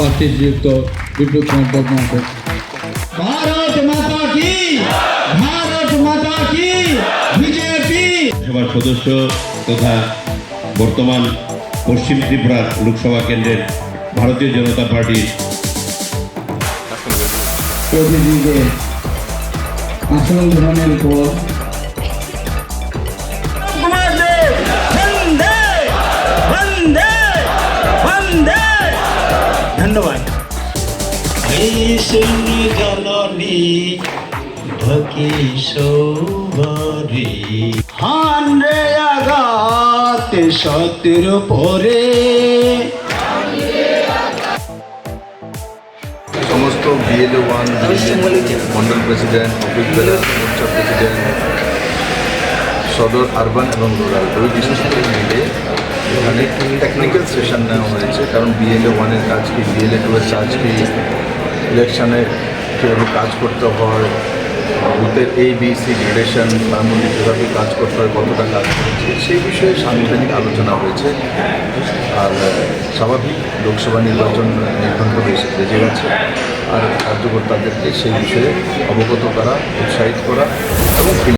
প্রার্থী শ্রীযুক্ত বিপ্লব কুমার বর্মাকে ভারত মাতা কি? ভারত মাতা কি? বিজেপি। সভার সদস্য তথা বর্তমান পশ্চিম ত্রিপুরা লোকসভা কেন্দ্রের ভারতীয় জনতা পার্টির প্রতিনিধিদের আসন গ্রহণের পর ধন্যবাদ। জননী ঢকি সৌভরি। হান রে আঘাত সতের পরে সমস্ত BLO one mandal president office morcha president Sadar urban এবং রুরাল দুই ডিস্ট্রিক্টে মিলে টেকনিক্যাল সেশন নেওয়া হয়েছে, কারণ বিএলএ ওয়ানের কাজ কি? বিএলএ টু এর কাজ কি? ইলেকশনে কীভাবে কাজ করতে হয়? বুথের এ বি সি গ্রেডেশন তার মধ্যে কীভাবে কাজ করতে হয়, কতটা কাজ করেছে সেই বিষয়ে সাংবিধানিক আলোচনা হয়েছে। আর স্বাভাবিক লোকসভা নির্বাচন নির্ঘণ্ট বেশি বেজে গেছে। আর কার্যকর্তাদেরকে সেই বিষয়ে অবগত করা, উৎসাহিত করা এবং